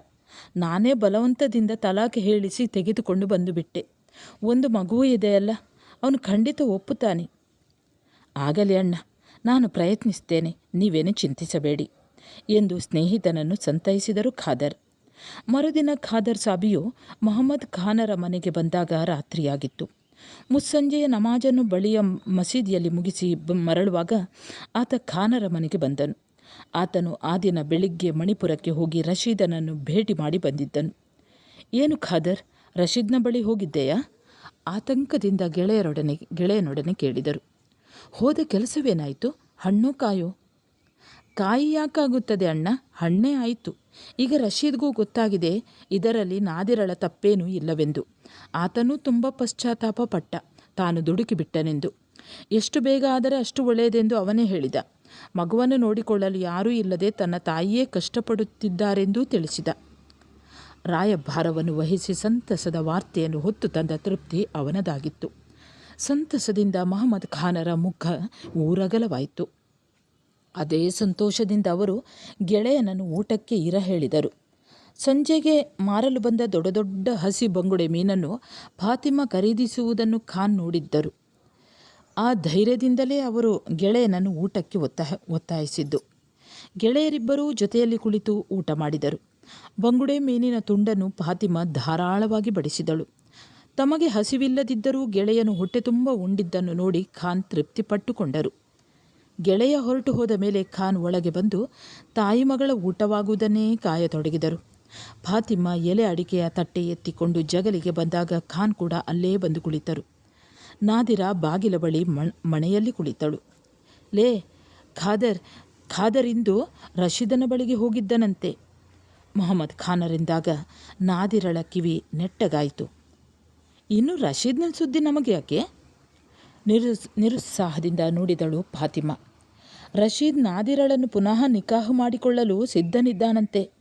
ನಾನೇ ಬಲವಂತದಿಂದ ತಲಾಖ್ ಹೇಳಿಸಿ ತೆಗೆದುಕೊಂಡು ಬಂದುಬಿಟ್ಟೆ. ಒಂದು ಮಗುವೂ ಇದೆಯಲ್ಲ ಅವನು ಖಂಡಿತ ಒಪ್ಪುತ್ತಾನೆ. ಆಗಲಿ ಅಣ್ಣ, ನಾನು ಪ್ರಯತ್ನಿಸ್ತೇನೆ, ನೀವೇನು ಚಿಂತಿಸಬೇಡಿ ಎಂದು ಸ್ನೇಹಿತನನ್ನು ಸಂತೈಸಿದರು ಖಾದರ್. ಮರುದಿನ ಖಾದರ್ ಸಾಬಿಯು ಮೊಹಮ್ಮದ್ ಖಾನರ ಮನೆಗೆ ಬಂದಾಗ ರಾತ್ರಿಯಾಗಿತ್ತು. ಮುಸ್ಸಂಜೆಯ ನಮಾಜನ್ನು ಬಳಿಯ ಮಸೀದಿಯಲ್ಲಿ ಮುಗಿಸಿ ಮರಳುವಾಗ ಆತ ಖಾನರ ಮನೆಗೆ ಬಂದನು. ಆತನು ಆ ದಿನ ಬೆಳಿಗ್ಗೆ ಮಣಿಪುರಕ್ಕೆ ಹೋಗಿ ರಶೀದನನ್ನು ಭೇಟಿ ಮಾಡಿ ಬಂದಿದ್ದನು. ಏನು ಖಾದರ್? ರಶೀದ್ನ ಬಳಿ ಹೋಗಿದ್ದೆಯಾ? ಆತಂಕದಿಂದ ಗೆಳೆಯರೊಡನೆ, ಗೆಳೆಯನೊಡನೆ ಕೇಳಿದರು. ಹೋದ ಕೆಲಸವೇನಾಯಿತು? ಹಣ್ಣು ಕಾಯೋ? ಕಾಯಿ ಯಾಕಾಗುತ್ತದೆ ಅಣ್ಣ? ಹಣ್ಣೇ ಆಯಿತು. ಈಗ ರಶೀದ್ಗೂ ಗೊತ್ತಾಗಿದೆ, ಇದರಲ್ಲಿ ನಾದಿರಳ ತಪ್ಪೇನೂ ಇಲ್ಲವೆಂದು. ಆತನೂ ತುಂಬ ಪಶ್ಚಾತ್ತಾಪ ಪಟ್ಟ. ತಾನು ದುಡುಕಿಬಿಟ್ಟನೆಂದು. ಎಷ್ಟು ಬೇಗ ಆದರೆ ಅಷ್ಟು ಒಳ್ಳೆಯದೆಂದು ಅವನೇ ಹೇಳಿದ. ಮಗುವನ್ನು ನೋಡಿಕೊಳ್ಳಲು ಯಾರೂ ಇಲ್ಲದೆ ತನ್ನ ತಾಯಿಯೇ ಕಷ್ಟಪಡುತ್ತಿದ್ದಾರೆಂದೂ ತಿಳಿಸಿದ. ರಾಯಭಾರವನ್ನು ವಹಿಸಿ ಸಂತಸದ ವಾರ್ತೆಯನ್ನು ಹೊತ್ತು ತಂದ ತೃಪ್ತಿ ಅವನದಾಗಿತ್ತು. ಸಂತಸದಿಂದ ಮಹಮ್ಮದ್ ಖಾನರ ಮುಖ ಊರಗಲವಾಯಿತು. ಅದೇ ಸಂತೋಷದಿಂದ ಅವರು ಗೆಳೆಯನನ್ನು ಊಟಕ್ಕೆ ಇರ ಹೇಳಿದರು. ಸಂಜೆಗೆ ಮಾರಲು ಬಂದ ದೊಡ್ಡ ದೊಡ್ಡ ಹಸಿ ಬಂಗುಡೆ ಮೀನನ್ನು ಫಾತಿಮಾ ಖರೀದಿಸುವುದನ್ನು ಖಾನ್ ನೋಡಿದ್ದರು. ಆ ಧೈರ್ಯದಿಂದಲೇ ಅವರು ಗೆಳೆಯನನ್ನು ಊಟಕ್ಕೆ ಒತ್ತಾಯ, ಒತ್ತಾಯಿಸಿದ್ದು. ಗೆಳೆಯರಿಬ್ಬರೂ ಜೊತೆಯಲ್ಲಿ ಕುಳಿತು ಊಟ ಮಾಡಿದರು. ಬಂಗುಡೆ ಮೀನಿನ ತುಂಡನ್ನು ಫಾತಿಮಾ ಧಾರಾಳವಾಗಿ ಬಡಿಸಿದಳು. ತಮಗೆ ಹಸಿವಿಲ್ಲದಿದ್ದರೂ ಗೆಳೆಯನು ಹೊಟ್ಟೆ ತುಂಬ ಉಂಡಿದ್ದನ್ನು ನೋಡಿ ಖಾನ್ ತೃಪ್ತಿಪಟ್ಟುಕೊಂಡರು. ಗೆಳೆಯ ಹೊರಟು ಹೋದ ಮೇಲೆ ಖಾನ್ ಒಳಗೆ ಬಂದು ತಾಯಿ ಮಗಳ ಊಟವಾಗುವುದನ್ನೇ ಕಾಯತೊಡಗಿದರು. ಫಾತಿಮಾ ಎಲೆ ಅಡಿಕೆಯ ತಟ್ಟೆ ಎತ್ತಿಕೊಂಡು ಜಗಲಿಗೆ ಬಂದಾಗ ಖಾನ್ ಕೂಡ ಅಲ್ಲೇ ಬಂದು ಕುಳಿತರು. ನಾದಿರ ಬಾಗಿಲ ಬಳಿ ಮಣೆಯಲ್ಲಿ ಕುಳಿತಳು. ಲೇ ಖಾದರ್ ಖಾದರ್ ಇಂದು ರಶೀದನ ಬಳಿಗೆ ಹೋಗಿದ್ದನಂತೆ. ಮೊಹಮ್ಮದ್ ಖಾನರಿಂದಾಗ ನಾದಿರಳ ಕಿವಿ ನೆಟ್ಟಗಾಯಿತು. ಇನ್ನು ರಶೀದ್ನ ಸುದ್ದಿ ನಮಗೆ ಯಾಕೆ? ನಿರುಸ್ ನಿರುತ್ಸಾಹದಿಂದ ನೋಡಿದಳು ಫಾತಿಮಾ. ರಶೀದ್ ನಾದಿರಳನ್ನು ಪುನಃ ನಿಕಾಹು ಮಾಡಿಕೊಳ್ಳಲು ಸಿದ್ಧನಿದ್ದಾನಂತೆ.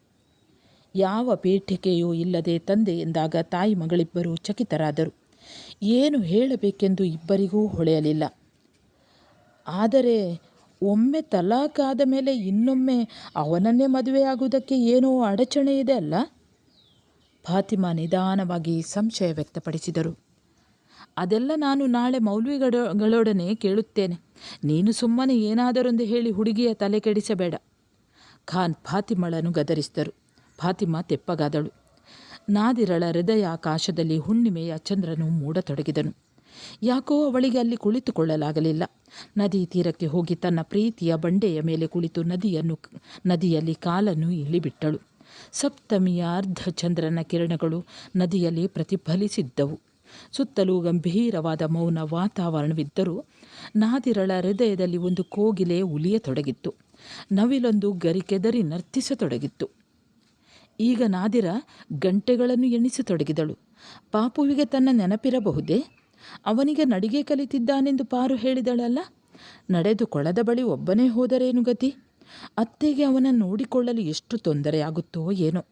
ಯಾವ ಪೀಠಿಕೆಯೂ ಇಲ್ಲದೆ ತಂದೆ ಎಂದಾಗ ತಾಯಿ ಮಗಳಿಬ್ಬರು ಚಕಿತರಾದರು. ಏನು ಹೇಳಬೇಕೆಂದು ಇಬ್ಬರಿಗೂ ಹೊಳೆಯಲಿಲ್ಲ. ಆದರೆ ಒಮ್ಮೆ ತಲಾಖಾದ ಮೇಲೆ ಇನ್ನೊಮ್ಮೆ ಅವನನ್ನೇ ಮದುವೆಯಾಗುವುದಕ್ಕೆ ಏನೋ ಅಡಚಣೆ ಇದೆ ಅಲ್ಲ? ಫಾತಿಮಾ ನಿಧಾನವಾಗಿ ಸಂಶಯ ವ್ಯಕ್ತಪಡಿಸಿದರು. ಅದೆಲ್ಲ ನಾನು ನಾಳೆ ಮೌಲ್ವಿಗಳೊಡನೆ ಕೇಳುತ್ತೇನೆ. ನೀನು ಸುಮ್ಮನೆ ಏನಾದರೊಂದು ಹೇಳಿ ಹುಡುಗಿಯ ತಲೆ ಕೆಡಿಸಬೇಡ. ಖಾನ್ ಫಾತಿಮಳನ್ನು ಗದರಿಸಿದರು. ಫಾತಿಮಾ ತೆಪ್ಪಗಾದಳು. ನಾದಿರಳ ಹೃದಯ ಆಕಾಶದಲ್ಲಿ ಹುಣ್ಣಿಮೆಯ ಚಂದ್ರನು ಮೂಡತೊಡಗಿದನು. ಯಾಕೋ ಅವಳಿಗೆ ಅಲ್ಲಿ ಕುಳಿತುಕೊಳ್ಳಲಾಗಲಿಲ್ಲ. ನದಿ ತೀರಕ್ಕೆ ಹೋಗಿ ತನ್ನ ಪ್ರೀತಿಯ ಬಂಡೆಯ ಮೇಲೆ ಕುಳಿತು ನದಿಯನ್ನು ನದಿಯಲ್ಲಿ ಕಾಲನ್ನು ಇಳಿಬಿಟ್ಟಳು. ಸಪ್ತಮಿಯ ಅರ್ಧ ಚಂದ್ರನ ಕಿರಣಗಳು ನದಿಯಲ್ಲಿ ಪ್ರತಿಫಲಿಸಿದ್ದವು. ಸುತ್ತಲೂ ಗಂಭೀರವಾದ ಮೌನ ವಾತಾವರಣವಿದ್ದರೂ ನಾದಿರಳ ಹೃದಯದಲ್ಲಿ ಒಂದು ಕೋಗಿಲೆ ಉಲಿಯತೊಡಗಿತ್ತು. ನವಿಲೊಂದು ಗರಿಕೆದರಿ ನರ್ತಿಸತೊಡಗಿತ್ತು. ಈಗ ನಾದಿರ ಗಂಟೆಗಳನ್ನು ಎಣಿಸತೊಡಗಿದಳು. ಪಾಪುವಿಗೆ ತನ್ನ ನೆನಪಿರಬಹುದೇ? ಅವನಿಗೆ ನಡಿಗೆ ಕಲಿತಿದ್ದಾನೆಂದು ಪಾರು ಹೇಳಿದಳಲ್ಲ? ನಡೆದು ಕೊಳದ ಬಳಿ ಒಬ್ಬನೇ ಹೋದರೇನು ಗತಿ? ಅತ್ತೆಗೆ ಅವನ ನೋಡಿಕೊಳ್ಳಲು ಎಷ್ಟು ತೊಂದರೆಯಾಗುತ್ತೋ ಏನೋ.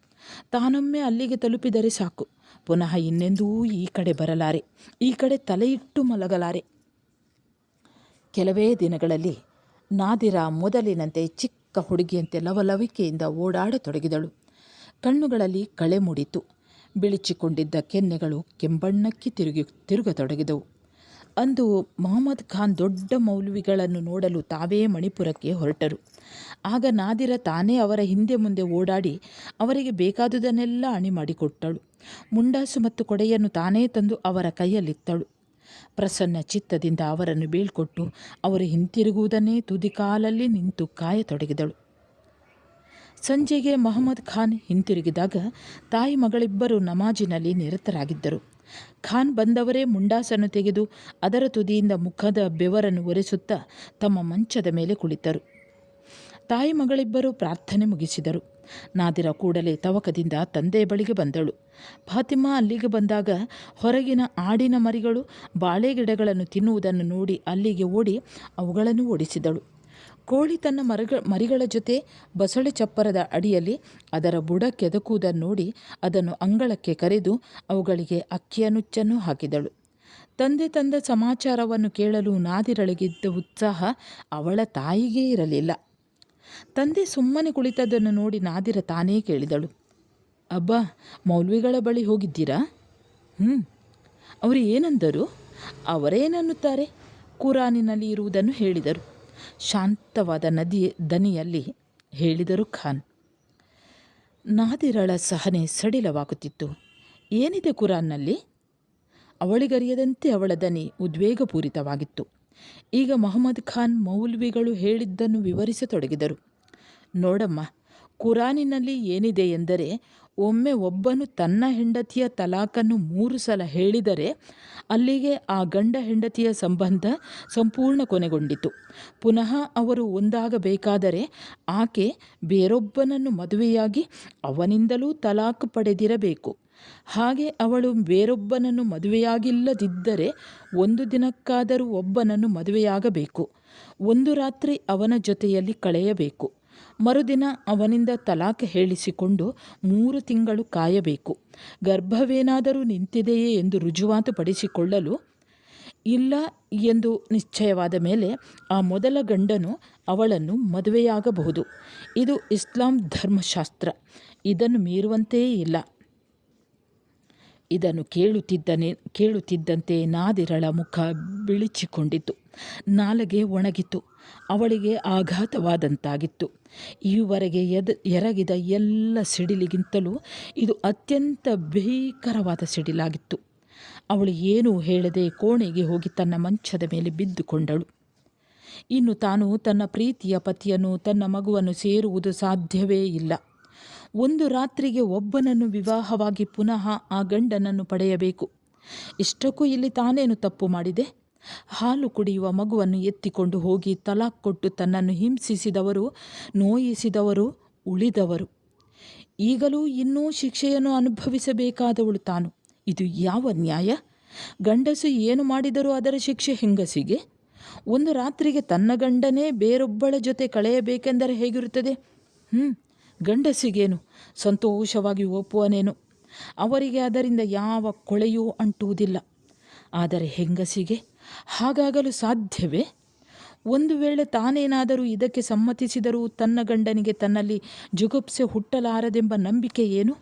ತಾನೊಮ್ಮೆ ಅಲ್ಲಿಗೆ ತಲುಪಿದರೆ ಸಾಕು. ಪುನಃ ಇನ್ನೆಂದೂ ಈ ಕಡೆ ಬರಲಾರೆ. ಈ ಕಡೆ ತಲೆಯಿಟ್ಟು ಮಲಗಲಾರೆ. ಕೆಲವೇ ದಿನಗಳಲ್ಲಿ ನಾದಿರ ಮೊದಲಿನಂತೆ ಚಿಕ್ಕ ಹುಡುಗಿಯಂತೆ ಲವಲವಿಕೆಯಿಂದ ಓಡಾಡತೊಡಗಿದಳು. ಕಣ್ಣುಗಳಲ್ಲಿ ಕಳೆ ಮೂಡಿತು. ಬಿಳಿಚಿಕೊಂಡಿದ್ದ ಕೆನ್ನೆಗಳು ಕೆಂಬಣ್ಣಕ್ಕೆ ತಿರುಗಿ ತಿರುಗತೊಡಗಿದವು. ಅಂದು ಮೊಹಮ್ಮದ್ ಖಾನ್ ದೊಡ್ಡ ಮೌಲ್ವಿಗಳನ್ನು ನೋಡಲು ತಾವೇ ಮಣಿಪುರಕ್ಕೆ ಹೊರಟರು. ಆಗ ನಾದಿರ ತಾನೇ ಅವರ ಹಿಂದೆ ಮುಂದೆ ಓಡಾಡಿ ಅವರಿಗೆ ಬೇಕಾದುದನ್ನೆಲ್ಲ ಅಣಿ ಮಾಡಿಕೊಟ್ಟಳು ಮುಂಡಾಸು ಮತ್ತು ಕೊಡೆಯನ್ನು ತಾನೇ ತಂದು ಅವರ ಕೈಯಲ್ಲಿತ್ತಳು. ಪ್ರಸನ್ನ ಚಿತ್ತದಿಂದ ಅವರನ್ನು ಬೀಳ್ಕೊಟ್ಟು ಅವರು ಹಿಂತಿರುಗುವುದನ್ನೇ ತುದಿಕಾಲಲ್ಲಿ ನಿಂತು ಕಾಯತೊಡಗಿದಳು. ಸಂಜೆಗೆ ಮೊಹಮ್ಮದ್ ಖಾನ್ ಹಿಂತಿರುಗಿದಾಗ ತಾಯಿ ಮಗಳಿಬ್ಬರು ನಮಾಜಿನಲ್ಲಿ ನಿರತರಾಗಿದ್ದರು. ಖಾನ್ ಬಂದವರೇ ಮುಂಡಾಸನ್ನು ತೆಗೆದು ಅದರ ತುದಿಯಿಂದ ಮುಖದ ಬೆವರನ್ನು ಒರೆಸುತ್ತಾ ತಮ್ಮ ಮಂಚದ ಮೇಲೆ ಕುಳಿತರು. ತಾಯಿ ಮಗಳಿಬ್ಬರು ಪ್ರಾರ್ಥನೆ ಮುಗಿಸಿದರು. ನಾದಿರ ಕೂಡಲೇ ತವಕದಿಂದ ತಂದೆ ಬಳಿಗೆ ಬಂದಳು. ಫಾತಿಮಾ ಅಲ್ಲಿಗೆ ಬಂದಾಗ ಹೊರಗಿನ ಆಡಿನ ಮರಿಗಳು ಬಾಳೆಗಿಡಗಳನ್ನು ತಿನ್ನುವುದನ್ನು ನೋಡಿ ಅಲ್ಲಿಗೆ ಓಡಿ ಅವುಗಳನ್ನು ಓಡಿಸಿದಳು. ಕೋಳಿ ತನ್ನ ಮರಗ, ಮರಿಗಳ ಜೊತೆ ಬಸಳೆ ಚಪ್ಪರದ ಅಡಿಯಲ್ಲಿ ಅದರ ಬುಡ ಕೆದಕುವುದನ್ನು ನೋಡಿ ಅದನ್ನು ಅಂಗಳಕ್ಕೆ ಕರೆದು ಅವುಗಳಿಗೆ ಅಕ್ಕಿಯ ನುಚ್ಚನ್ನು ಹಾಕಿದಳು. ತಂದೆ ತಂದ ಸಮಾಚಾರವನ್ನು ಕೇಳಲು ನಾದಿರಳಿಗಿದ್ದ ಉತ್ಸಾಹ ಅವಳ ತಾಯಿಗೇ ಇರಲಿಲ್ಲ. ತಂದೆ ಸುಮ್ಮನೆ ಕುಳಿತದನ್ನು ನೋಡಿ ನಾದಿರ ತಾನೇ ಕೇಳಿದಳು. ಅಬ್ಬಾ, ಮೌಲ್ವಿಗಳ ಬಳಿ ಹೋಗಿದ್ದೀರಾ? ಹ್ಞೂ ಅವರು ಏನಂದರು? ಅವರೇನನ್ನುತ್ತಾರೆ? ಕುರಾನಿನಲ್ಲಿ ಇರುವುದನ್ನು ಹೇಳಿದರು. ಶಾಂತವಾದ ನದಿ ದನಿಯಲ್ಲಿ ಹೇಳಿದರು ಖಾನ್. ನಾದಿರಳ ಸಹನೆ ಸಡಿಲವಾಗುತ್ತಿತ್ತು. ಏನಿದೆ ಕುರಾನ್ನಲ್ಲಿ? ಅವಳಿಗರಿಯದಂತೆ ಅವಳ ದನಿ ಉದ್ವೇಗಪೂರಿತವಾಗಿತ್ತು. ಈಗ ಮೊಹಮ್ಮದ್ ಖಾನ್ ಮೌಲ್ವಿಗಳು ಹೇಳಿದ್ದನ್ನು ವಿವರಿಸತೊಡಗಿದರು. ನೋಡಮ್ಮ, ಕುರಾನಿನಲ್ಲಿ ಏನಿದೆ ಎಂದರೆ ಒಮ್ಮೆ ಒಬ್ಬನು ತನ್ನ ಹೆಂಡತಿಯ ತಲಾಖನ್ನು ಮೂರು ಸಲ ಹೇಳಿದರೆ ಅಲ್ಲಿಗೆ ಆ ಗಂಡ ಹೆಂಡತಿಯ ಸಂಬಂಧ ಸಂಪೂರ್ಣ ಕೊನೆಗೊಂಡಿತು. ಪುನಃ ಅವರು ಒಂದಾಗಬೇಕಾದರೆ ಆಕೆ ಬೇರೊಬ್ಬನನ್ನು ಮದುವೆಯಾಗಿ ಅವನಿಂದಲೂ ತಲಾಖ್ ಪಡೆದಿರಬೇಕು. ಹಾಗೆ ಅವಳು ಬೇರೊಬ್ಬನನ್ನು ಮದುವೆಯಾಗಿಲ್ಲದಿದ್ದರೆ ಒಂದು ದಿನಕ್ಕಾದರೂ ಒಬ್ಬನನ್ನು ಮದುವೆಯಾಗಬೇಕು. ಒಂದು ರಾತ್ರಿ ಅವನ ಜೊತೆಯಲ್ಲಿ ಕಳೆಯಬೇಕು. ಮರುದಿನ ಅವನಿಂದ ತಲಾಖ್ ಹೇಳಿಸಿಕೊಂಡು ಮೂರು ತಿಂಗಳು ಕಾಯಬೇಕು. ಗರ್ಭವೇನಾದರೂ ನಿಂತಿದೆಯೇ ಎಂದು ರುಜುವಾತು ಪಡಿಸಿಕೊಳ್ಳಲು ಇಲ್ಲ ಎಂದು ನಿಶ್ಚಯವಾದ ಮೇಲೆ ಆ ಮೊದಲ ಗಂಡನು ಅವಳನ್ನು ಮದುವೆಯಾಗಬಹುದು. ಇದು ಇಸ್ಲಾಂ ಧರ್ಮಶಾಸ್ತ್ರ. ಇದನ್ನು ಮೀರುವಂತೆಯೇ ಇಲ್ಲ. ಇದನ್ನು ಕೇಳುತ್ತಿದ್ದನೆ, ಕೇಳುತ್ತಿದ್ದಂತೆ ನಾದಿರಳ ಮುಖ ಬಿಳಿಚಿಕೊಂಡಿತು. ನಾಲಗೆ ಒಣಗಿತು. ಅವಳಿಗೆ ಆಘಾತವಾದಂತಾಗಿತ್ತು. ಈವರೆಗೆ ಎದ, ಎರಗಿದ ಎಲ್ಲ ಸಿಡಿಲಿಗಿಂತಲೂ ಇದು ಅತ್ಯಂತ ಭೀಕರವಾದ ಸಿಡಿಲಾಗಿತ್ತು. ಅವಳು ಏನೂ ಹೇಳದೆ ಕೋಣೆಗೆ ಹೋಗಿ ತನ್ನ ಮಂಚದ ಮೇಲೆ ಬಿದ್ದುಕೊಂಡಳು. ಇನ್ನು ತಾನು ತನ್ನ ಪ್ರೀತಿಯ ಪತಿಯನ್ನು, ತನ್ನ ಮಗುವನ್ನು ಸೇರುವುದು ಸಾಧ್ಯವೇ ಇಲ್ಲ. ಒಂದು ರಾತ್ರಿಗೆ ಒಬ್ಬನನ್ನು ವಿವಾಹವಾಗಿ ಪುನಃ ಆ ಗಂಡನನ್ನು ಪಡೆಯಬೇಕು. ಇಷ್ಟಕ್ಕೂ ಇಲ್ಲಿ ತಾನೇನು ತಪ್ಪು ಮಾಡಿದೆ? ಹಾಲು ಕುಡಿಯುವ ಮಗುವನ್ನು ಎತ್ತಿಕೊಂಡು ಹೋಗಿ ತಲಾಕ್ ಕೊಟ್ಟು ತನ್ನನ್ನು ಹಿಂಸಿಸಿದವರು, ನೋಯಿಸಿದವರು, ಉಳಿದವರು. ಈಗಲೂ ಇನ್ನೂ ಶಿಕ್ಷೆಯನ್ನು ಅನುಭವಿಸಬೇಕಾದವಳು ತಾನು. ಇದು ಯಾವ ನ್ಯಾಯ? ಗಂಡಸು ಏನು ಮಾಡಿದರೂ ಅದರ ಶಿಕ್ಷೆ ಹೆಂಗಸಿಗೆ? ಒಂದು ರಾತ್ರಿಗೆ ತನ್ನ ಗಂಡನೇ ಬೇರೊಬ್ಬಳ ಜೊತೆ ಕಳೆಯಬೇಕೆಂದರೆ ಹೇಗಿರುತ್ತದೆ? ಹ್ಞೂ ಗಂಡಸಿಗೇನು? ಸಂತೋಷವಾಗಿ ಒಪ್ಪುವನೇನು? ಅವರಿಗೆ ಅದರಿಂದ ಯಾವ ಕೊಳೆಯೂ ಅಂಟುವುದಿಲ್ಲ. ಆದರೆ ಹೆಂಗಸಿಗೆ ಹಾಗಾಗಲು ಸಾಧ್ಯವೇ? ಒಂದು ವೇಳೆ ತಾನೇನಾದರೂ ಇದಕ್ಕೆ ಸಮ್ಮತಿಸಿದರೂ ತನ್ನ ಗಂಡನಿಗೆ ತನ್ನಲ್ಲಿ ಜುಗುಪ್ಸೆ ಹುಟ್ಟಲಾರದೆಂಬ ನಂಬಿಕೆ ಏನು?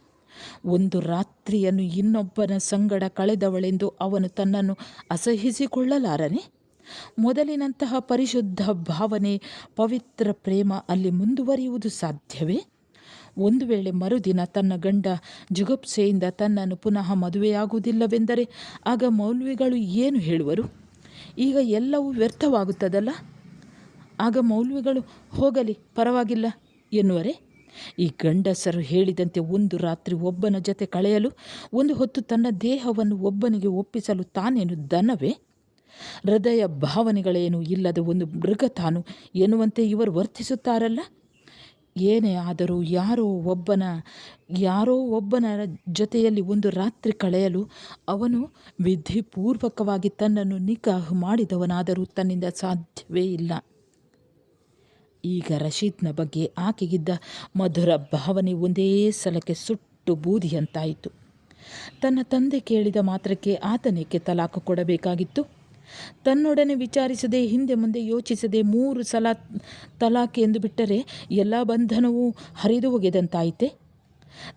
ಒಂದು ರಾತ್ರಿಯನ್ನು ಇನ್ನೊಬ್ಬನ ಸಂಗಡ ಕಳೆದವಳೆಂದು ಅವನು ತನ್ನನ್ನು ಅಸಹಿಸಿಕೊಳ್ಳಲಾರನೆ? ಮೊದಲಿನಂತಹ ಪರಿಶುದ್ಧ ಭಾವನೆ ಪವಿತ್ರ ಪ್ರೇಮ ಅಲ್ಲಿ ಮುಂದುವರಿಯುವುದು ಸಾಧ್ಯವೇ? ಒಂದು ವೇಳೆ ಮರುದಿನ ತನ್ನ ಗಂಡ ಜುಗುಪ್ಸೆಯಿಂದ ತನ್ನನ್ನು ಪುನಃ ಮದುವೆಯಾಗುವುದಿಲ್ಲವೆಂದರೆ ಆಗ ಮೌಲ್ವಿಗಳು ಏನು ಹೇಳುವರು? ಈಗ ಎಲ್ಲವೂ ವ್ಯರ್ಥವಾಗುತ್ತದಲ್ಲ? ಆಗ ಮೌಲ್ವಿಗಳು ಹೋಗಲಿ, ಪರವಾಗಿಲ್ಲ ಎನ್ನುವರೆ? ಈ ಗಂಡಸರು ಹೇಳಿದಂತೆ ಒಂದು ರಾತ್ರಿ ಒಬ್ಬನ ಜೊತೆ ಕಳೆಯಲು, ಒಂದು ಹೊತ್ತು ತನ್ನ ದೇಹವನ್ನು ಒಬ್ಬನಿಗೆ ಒಪ್ಪಿಸಲು ತಾನೇನು ದನವೇ ಹೃದಯ ಭಾವನೆಗಳೇನು ಇಲ್ಲದ ಒಂದು ಮೃಗ ತಾನು ಎನ್ನುವಂತೆ ಇವರು ವರ್ತಿಸುತ್ತಾರಲ್ಲ? ಏನೇ ಆದರೂ ಯಾರೋ ಒಬ್ಬನ ಯಾರೋ ಒಬ್ಬನ ಜೊತೆಯಲ್ಲಿ ಒಂದು ರಾತ್ರಿ ಕಳೆಯಲು ಅವನು ವಿಧಿಪೂರ್ವಕವಾಗಿ ತನ್ನನ್ನು ನಿಕಾಹ್ ಮಾಡಿದವನಾದರೂ ತನ್ನಿಂದ ಸಾಧ್ಯವೇ ಇಲ್ಲ. ಈಗ ರಶೀದ್ನ ಬಗ್ಗೆ ಆಕೆಗಿದ್ದ ಮಧುರ ಭಾವನೆ ಒಂದೇ ಸಲಕ್ಕೆ ಸುಟ್ಟು ಬೂದಿಯಂತಾಯಿತು. ತನ್ನ ತಂದೆ ಕೇಳಿದ ಮಾತ್ರಕ್ಕೆ ಆತನೇಕೆ ತಲಾಖು ಕೊಡಬೇಕಾಗಿತ್ತು. ತನ್ನೊಡನೆ ವಿಚಾರಿಸದೆ, ಹಿಂದೆ ಮುಂದೆ ಯೋಚಿಸದೆ ಮೂರು ಸಲ ತಲಾಖ್ ಎಂದು ಬಿಟ್ಟರೆ ಎಲ್ಲ ಬಂಧನವೂ ಹರಿದು ಹೋಗಿದಂತಾಯಿತೆ.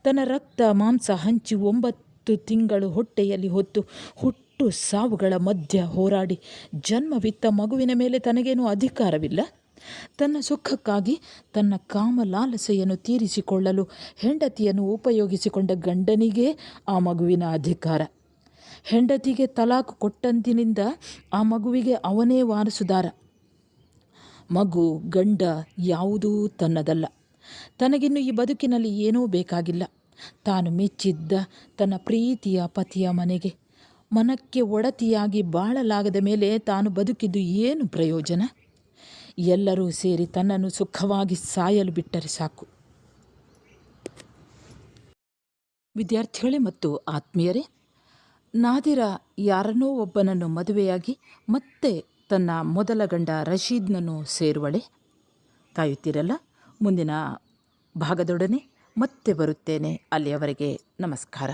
ತನ್ನ ರಕ್ತ, ಮಾಂಸ ಹಂಚಿ ಒಂಬತ್ತು ತಿಂಗಳು ಹೊಟ್ಟೆಯಲ್ಲಿ ಹೊತ್ತು ಹುಟ್ಟು ಸಾವುಗಳ ಮಧ್ಯ ಹೋರಾಡಿ ಜನ್ಮವಿತ್ತ ಮಗುವಿನ ಮೇಲೆ ತನಗೇನೂ ಅಧಿಕಾರವಿಲ್ಲ. ತನ್ನ ಸುಖಕ್ಕಾಗಿ ತನ್ನ ಕಾಮಲಾಲಸೆಯನ್ನು ತೀರಿಸಿಕೊಳ್ಳಲು ಹೆಂಡತಿಯನ್ನು ಉಪಯೋಗಿಸಿಕೊಂಡ ಗಂಡನಿಗೆ ಆ ಮಗುವಿನ ಅಧಿಕಾರ. ಹೆಂಡತಿಗೆ ತಲಾಖ್ ಕೊಟ್ಟಂದಿನಿಂದ ಆ ಮಗುವಿಗೆ ಅವನೇ ವಾರಸುದಾರ. ಮಗು, ಗಂಡ ಯಾವುದೂ ತನ್ನದಲ್ಲ. ತನಗಿನ್ನು ಈ ಬದುಕಿನಲ್ಲಿ ಏನೂ ಬೇಕಾಗಿಲ್ಲ. ತಾನು ಮೆಚ್ಚಿದ್ದ ತನ್ನ ಪ್ರೀತಿಯ ಪತಿಯ ಮನೆಗೆ. ಮನಕ್ಕೆ ಒಡತಿಯಾಗಿ ಬಾಳಲಾಗದ ಮೇಲೆ ತಾನು ಬದುಕಿದ್ದು ಏನು ಪ್ರಯೋಜನ? ಎಲ್ಲರೂ ಸೇರಿ ತನ್ನನ್ನು ಸುಖವಾಗಿ ಸಾಯಲು ಬಿಟ್ಟರೆ ಸಾಕು. ವಿದ್ಯಾರ್ಥಿಗಳೇ ಮತ್ತು ಆತ್ಮೀಯರೇ ನಾದಿರ ಯಾರನ್ನೋ ಒಬ್ಬನನ್ನು ಮದುವೆಯಾಗಿ ಮತ್ತೆ ತನ್ನ ಮೊದಲ ಗಂಡ ರಶೀದ್ನನ್ನು ಸೇರುವಳೆ. ಕಾಯುತ್ತೀರಲ್ಲ? ಮುಂದಿನ ಭಾಗದೊಡನೆ ಮತ್ತೆ ಬರುತ್ತೇನೆ. ಅಲ್ಲಿಯವರೆಗೆ ನಮಸ್ಕಾರ.